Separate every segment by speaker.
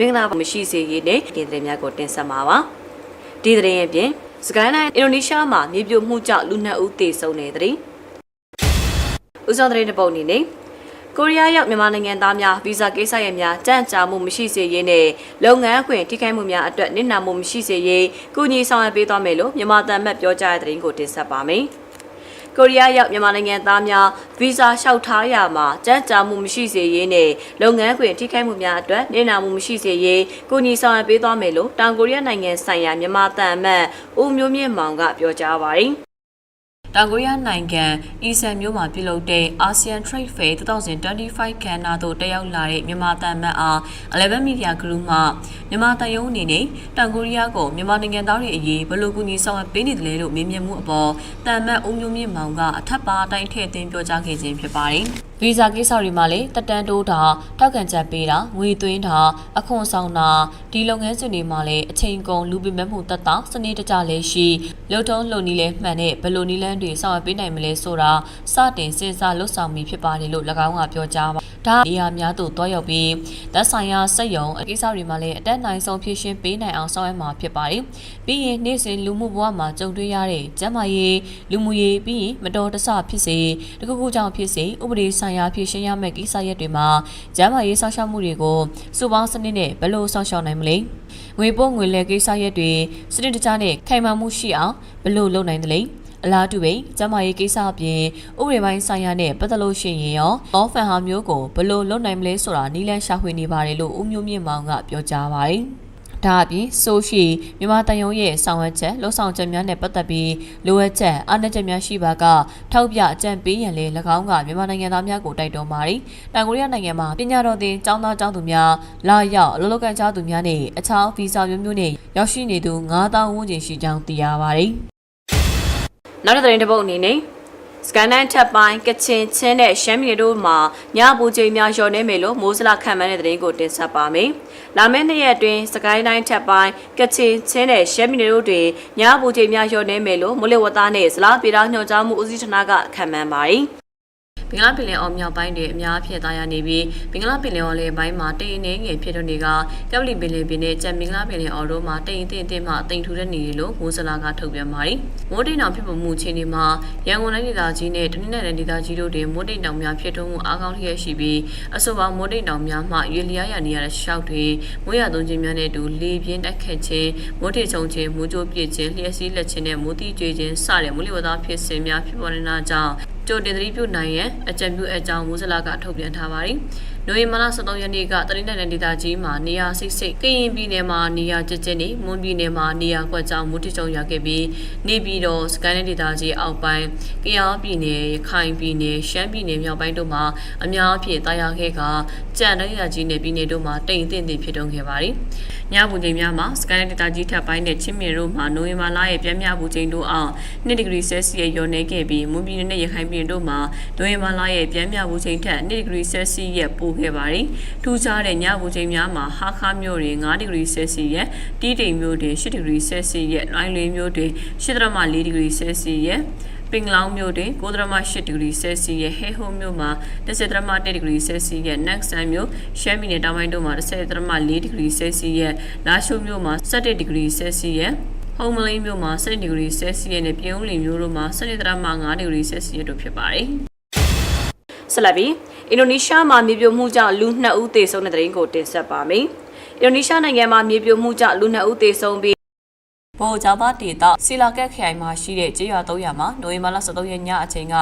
Speaker 1: မင်္ဂလာပါမရှိစေရေးနဲ့ဒီသတင်းများကိုတင်ဆက်မှာပါဒီသတင်းရဲ့ပြင်စကိုင်းတိုင်းအင်ဒိုနီးရှားမှာမြေပြိုမှုကြောင့်လူနှစ်ဦးသေဆုံးတဲ့သတင်းဦးဆောင်သတင်းတစ်ပုဒ်အနေနဲ့ကိုရီးယားရောက်မြန်မာနိုင်ငံသားများဗီဇာကိစ္စရပ်များကြန့်ကြာမှုမရှိစေရေးနဲ့လုပ်ငန်းခွင်ထိခိုက်မှုများအတွက်နစ်နာမှုမရှိစေရေးကုညီဆောင်ရွက်ပေးသွားမယ်လို့မြန်မာတန်မတ်ပြောကြားတဲ့သတင်းကိုတင်ဆက်ပါမယ်။ ကိုရီးယားရောက်မြန်မာနိုင်ငံသားများဗီဇာလျှောက်ထားရမှာကြမ်းကြာမှုမရှိစေရေးနဲ့လုပ်ငန်းခွင်ထိခိုက်မှုများအတွက်နေနာမှုမရှိစေရေးကုညီဆောင်ရွက်ပေးသွားမယ်လို့တောင်ကိုရီးယားနိုင်ငံဆိုင်ရာမြန်မာတန်အမတ်ဦးမျိုးမြင့်မောင်ကပြောကြားပါတယ်။ တောင်ကိုရီးယားနိုင်ငံအီဆန်မြို့မှာပြုလုပ်တဲ့ ASEAN Trade Fair 2025ခန်းနာသို့တက်ရောက်လာတဲ့မြန်မာတန်မတ်အား11 Media Group မှမြန်မာတန်ယုံအနေနဲ့တောင်ကိုရီးယားကိုမြန်မာနိုင်ငံသားတွေအရေးဘယ်လိုကူညီဆောင်ရွက်ပေးနေတယ်လဲလို့မေးမြန်းမှုအပေါ်တန်မတ်ဦးမျိုးမြင့်မောင်ကအထက်ပါအတိုင်းထည့်သွင်းပြောကြားခဲ့ခြင်းဖြစ်ပါတယ်။ဗီဇာကိစ္စတွေမှာလည်းတက်တန်းတိုးတာထောက်ခံချက်ပေးတာငွေသွင်းတာအခွန်ဆောင်တာဒီလုပ်ငန်းစဉ်တွေမှာလည်းအချိန်ကုန်လူပင်မဲ့မှုတက်တာစနစ်တကျလည်းရှိလုံထုံးလုံနည်းလည်းမှန်တဲ့ဘယ်လိုနည်းလမ်းတွေဆောင်ရွက်ပေးနိုင်မလဲဆိုတာစတင်စဉ်းစားလှုပ်ဆောင်မိဖြစ်ပါတယ်လို့၎င်းကပြောကြားပါဒါနေရာများသို့တွားရောက်ပြီးသက်ဆိုင်ရာစက်ရုံအကိစ္စတွေမှာလည်းအတက်နိုင်ဆုံးဖြည့်ရှင်းပေးနိုင်အောင်ဆောင်ရွက်မှာဖြစ်ပါတယ်ပြီးရင်နေ့စဉ်လူမှုဘဝမှာကြုံတွေ့ရတဲ့ကျန်းမာရေးလူမှုရေးပြီးရင်မတော်တဆဖြစ်စေတခုခုကြောင့်ဖြစ်စေဥပဒေဆိုင်ရာဖြည့်ရှင်းရမယ့်ကိစ္စရပ်တွေမှာကျန်းမာရေးစောင့်ရှောက်မှုတွေကိုစုပေါင်းစနစ်နဲ့ဘယ်လိုစောင့်ရှောက်နိုင်မလဲငွေပို့ငွေလဲကိစ္စရပ်တွေစနစ်တကျနဲ့ခိုင်မာမှုရှိအောင်ဘယ်လိုလုပ်နိုင်သလဲ အလားတူပဲကျမရေးကိစ္စအပြင်ဥပဒေပိုင်းဆိုင်ရာနဲ့ပတ်သက်လို့ရှိရင်ရောအောဖန်ဟာမျိုးကိုဘယ်လိုလုပ်နိုင်မလဲဆိုတာနီးလန်းရှာဖွေနေပါတယ်လို့ဦးမျိုးမြင့်မောင်ကပြောကြားပါတယ်ဒါအပြင်ဆိုရှိမြန်မာတန်ယုံရဲ့ဆောင်ရွက်ချက်လှုပ်ဆောင်ချက်များနဲ့ပတ်သက်ပြီးလိုအပ်ချက်အားနည်းချက်များရှိပါကထောက်ပြအကြံပေးရန်လည်း၎င်းကမြန်မာနိုင်ငံသားများကိုတိုက်တွန်းပါတယ်။တောင်ကိုရီးယားနိုင်ငံမှာပညာတော်သင်ကျောင်းသားကျောင်းသူများလာရောက်အလုပ်လုပ်ကန့်ချသူများနဲ့အခြားဗီဇာမျိုးမျိုးနဲ့ရောက်ရှိနေသူ9000ဝန်းကျင်ရှိကြောင်းသိရပါတယ်။ နောက်တစ်သတင်းတစ်ပုဒ်အနေနဲ့စကန်နန်ထပ်ပိုင်းကချင်ချင်းနဲ့ရှမ်းပြည်တို့မှာညပူချိန်များလျော်နေမယ်လို့မိုးစလခံမှန်းတဲ့သတင်းကိုတင်ဆက်ပါမယ်။လာမယ့်နှစ်ရက်အတွင်းစကိုင်းတိုင်းထပ်ပိုင်းကချင်ချင်းနဲ့ရှမ်းပြည်တို့တွင်ညပူချိန်များလျော်နေမယ်လို့မိုးလေဝသနဲ့ဇလားပြည်တော်ညွှန်ကြားမှုဦးစီးဌာနကခံမှန်းပါတယ်။ ဘင်္ဂလားပင်လယ်အော်မြောက်ပိုင်းတွင်အများအပြားသားရနေပြီးဘင်္ဂလားပင်လယ်အော်လေပိုင်းမှာတိမ်အနေငယ်ဖြစ်ထွန်းနေကကပလီပင်လယ်ပြင်နဲ့ကြံဘင်္ဂလားပင်လယ်အော်တို့မှာတိမ်အထင်အထင်မှတိမ်ထူတဲ့နေရလို့မိုးစလာကထုတ်ပြန်ပါတယ်။မိုးတိမ်တောင်ဖြစ်ပေါ်မှုအခြေအနေမှာရန်ကုန်တိုင်းဒေသကြီးနဲ့တနင်္လာရီဒေသကြီးတို့တွင်မိုးတိမ်တောင်များဖြစ်ထွန်းမှုအားကောင်းလျက်ရှိပြီးအဆိုပါမိုးတိမ်တောင်များမှရွေလျားရနေရတဲ့ရှောက်တွေမိုးရသွန်းခြင်းများနဲ့အတူလေပြင်းတက်ခတ်ခြင်းမိုးထိချုံခြင်းမိုးကြိုးပြစ်ခြင်းလျှက်စီးလက်ခြင်းနဲ့မိုးတိကျွေးခြင်းစတဲ့မိုးလေဝသဖြစ်စဉ်များဖြစ်ပေါ်နေတာကြောင့်ကြိုတင်သတိပြုနိုင်ရန်အကြံပြုအကြောင်းမူစလာကထုတ်ပြန်ထားပါတယ်။ နိုဝင်ဘာလ23ရက်နေ့ကတရိတ်နယ်ဒေသကြီးမှာနေရာစိတ်စိတ်ကရင်ပြည်နယ်မှာနေရာကျကျနေမွန်ပြည်နယ်မှာနေရာကွက်ကြောင်မူတကြုံရခဲ့ပြီးနေပြည်တော်စကိုင်းနယ်ဒေသကြီးအောက်ပိုင်းကယားပြည်နယ်ရခိုင်ပြည်နယ်ရှမ်းပြည်နယ်မြောက်ပိုင်းတို့မှာအများအပြားတာယာခဲ့ကကြံဒေသကြီးနယ်ပြည်နယ်တို့မှာတိမ်တင့်တင့်ဖြစ်တုံခဲ့ပါတယ်။ညပူချိန်များမှာစကိုင်းနယ်ဒေသကြီးထပ်ပိုင်းနဲ့ချင်းမြင်တို့မှာနိုဝင်ဘာလရဲ့ပြင်းပြပူချိန်တို့အောင်2ဒီဂရီဆဲလ်စီယပ်ရောနေခဲ့ပြီးမွန်ပြည်နယ်နဲ့ရခိုင်ပြည်နယ်တို့မှာနိုဝင်ဘာလရဲ့ပြင်းပြပူချိန်ထက်2ဒီဂရီဆဲလ်စီယပ်ပိုခဲ့ပါတယ်။ထူးခြားတဲ့ညပူချိန်များမှာဟာခါမြို့တွင်5ဒီဂရီဆဲလ်စီယပ်တီးတိမ်မြို့တွင်8ဒီဂရီဆဲလ်စီယပ်လိုင်းလွေမြို့တွင်8.4ဒီဂရီဆဲလ်စီယပ်ပင်လောင်မြို့တွင်9.8ဒီဂရီဆဲလ်စီယပ်ဟဲဟိုမြို့မှာ10.1ဒီဂရီဆဲလ်စီယပ်နက်ဆန်မြို့ရှမ်းပြည်နယ်တောင်ပိုင်းတို့မှာ10.4ဒီဂရီဆဲလ်စီယပ်လာရှိုးမြို့မှာ17ဒီဂရီဆဲလ်စီယပ်ဟုံးမလိန်မြို့မှာ7ဒီဂရီဆဲလ်စီယပ်နဲ့ပြုံးလီမြို့တို့မှာ7.5ဒီဂရီဆဲလ်စီယပ်တို့ဖြစ်ပါတယ်။ ဆက်လက်ပြီးအင်ဒိုနီးရှားမှာမြေပြိုမှုကြောင့်လူ2ဦးသေဆုံးတဲ့တဲ့ရင်ကိုတင်ဆက်ပါမယ်။အင်ဒိုနီးရှားနိုင်ငံမှာမြေပြိုမှုကြောင့်လူ2ဦးသေဆုံးပြီး ဘောဂျာဘာဒေတာဆီလာကက်ခရိုင်မှာရှိတဲ့ကျေးရွာ300မှာနိုဝင်ဘာလ23ရက်ညအချိန်က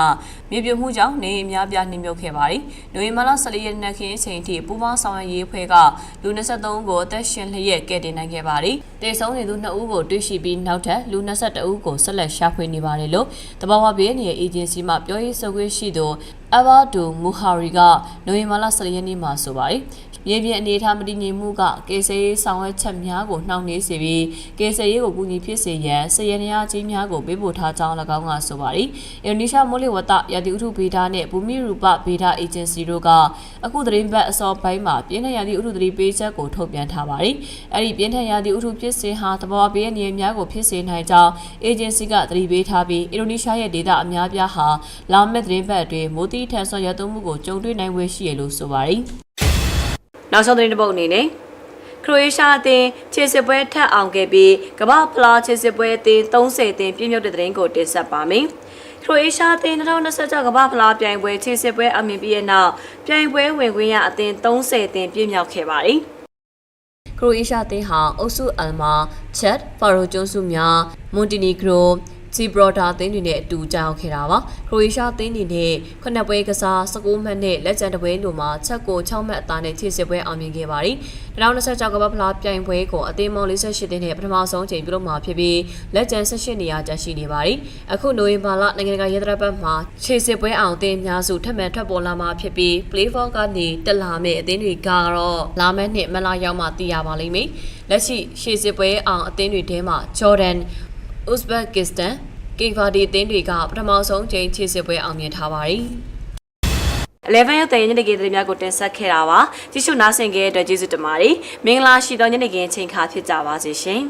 Speaker 1: မြေပြိုမှုကြောင့်နေအများပြားနှိမ့်မြုပ်ခဲ့ပါတယ်။နိုဝင်ဘာလ14ရက်နေ့ခင်းအချိန်ထိပူးပေါင်းဆောင်ရွက်ရေးဖွဲ့ကလူ23ဦးကိုအသက်ရှင်လျက်ကယ်တင်နိုင်ခဲ့ပါတယ်။တေဆုံးနေသူ2ဦးကိုတွေ့ရှိပြီးနောက်ထပ်လူ22ဦးကိုဆက်လက်ရှာဖွေနေပါတယ်လို့တဘာဝဘေးနေအေဂျင်စီမှပြောရေးဆိုခွင့်ရှိသူအဘာဒူမူဟာရီကနိုဝင်ဘာလ14ရက်နေ့မှာဆိုပါတယ် မြေပြင်အနေအထားမတည်ငြိမ်မှုကကေဆယ်ရေးဆောင်ရွက်ချက်များကိုနှောင့်နှေးစေပြီးကေဆယ်ရေးကိုကူညီဖြစ်စေရန်စရနေရကြီးများကိုပေးပို့ထားကြောင်း၎င်းကဆိုပါတယ်။အင်ဒိုနီးရှားမိုးလေဝသရာသီဥတုဗေဒနဲ့ဘူမိရူပဗေဒအေဂျင်စီတို့ကအခုသတင်းပတ်အစောပိုင်းမှာပြင်းထန်ရာသီဥတုသတိပေးချက်ကိုထုတ်ပြန်ထားပါတယ်။အဲဒီပြင်းထန်ရာသီဥတုဖြစ်စဉ်ဟာသဘာဝဘေးအန္တရာယ်များကိုဖြစ်စေနိုင်ကြောင်းအေဂျင်စီကသတိပေးထားပြီးအင်ဒိုနီးရှားရဲ့ဒေသအများပြားဟာလာမယ့်သတင်းပတ်အတွင်းမိုးတိထန်ဆော်ရသွန်းမှုကိုကြုံတွေ့နိုင်ဝေရှိရလို့ဆိုပါတယ်။ နောက်ဆုံးသတင်းတစ်ပုဒ်အနေနဲ့ကခရိုအေးရှားအသင်းခြေစစ်ပွဲထပ်အောင်ခဲ့ပြီးကမ္ဘာဖလားခြေစစ်ပွဲအသင်း30အသင်းပြည့်မြုပ်တဲ့တဲ့ရင်ကိုတင်ဆက်ပါမယ်ခရိုအေးရှားအသင်း2026ကမ္ဘာဖလားပြိုင်ပွဲခြေစစ်ပွဲအမြင်ပြီးတဲ့နောက်ပြိုင်ပွဲဝင်ခွင့်ရအသင်း30အသင်းပြည့်မြောက်ခဲ့ပါတယ်ခရိုအေးရှားအသင်းဟာအုပ်စုအယ်မာချက်ဖာရိုကျွန်းစုများမွန်တီနီဂရို ဂျီဘရော်တာအသင်းတွေနဲ့အတူကြောက်ခဲ့တာပါခရိုအေးရှားအသင်းတွေနဲ့ခုနှစ်ပွဲကစား19မှတ်နဲ့လက်ကျန်တစ်ပွဲလိုမှာချက်ကို6မှတ်အသာနဲ့ခြေစစ်ပွဲအောင်မြင်ခဲ့ပါတယ်2026ကမ္ဘာဖလားပြိုင်ပွဲကိုအသင်းမောင်48တင်းနဲ့ပထမဆုံးချိန်ပြုလုပ်မှာဖြစ်ပြီးလက်ကျန်18နေရာကျရှိနေပါတယ်အခုနိုဝင်ဘာလနိုင်ငံတကာရဲတပ်ပတ်မှာခြေစစ်ပွဲအောင်အသင်းအများစုထပ်မံထွက်ပေါ်လာမှာဖြစ်ပြီး Play for ကနေတက်လာမယ့်အသင်းတွေကတော့လာမယ့်နှစ်မလာရောက်မှသိရပါလိမ့်မယ်လက်ရှိခြေစစ်ပွဲအောင်အသင်းတွေထဲမှာ Jordan Uzbekistan ကေဗာဒီအသင်းတွေကပထမဆုံးချိန်ခြေစစ်ပွဲအောင်မြင်ထားပါတယ်11ရက်တည်းညနေခင်းသတင်းများကိုတင်ဆက်ခဲ့တာပါကြည့်ရှုနားဆင်ခဲ့တဲ့အတွက်ကျေးဇူးတင်ပါတယ်မင်္ဂလာရှိသောညနေခင်းချိန်ခါဖြစ်ကြပါစေရှင်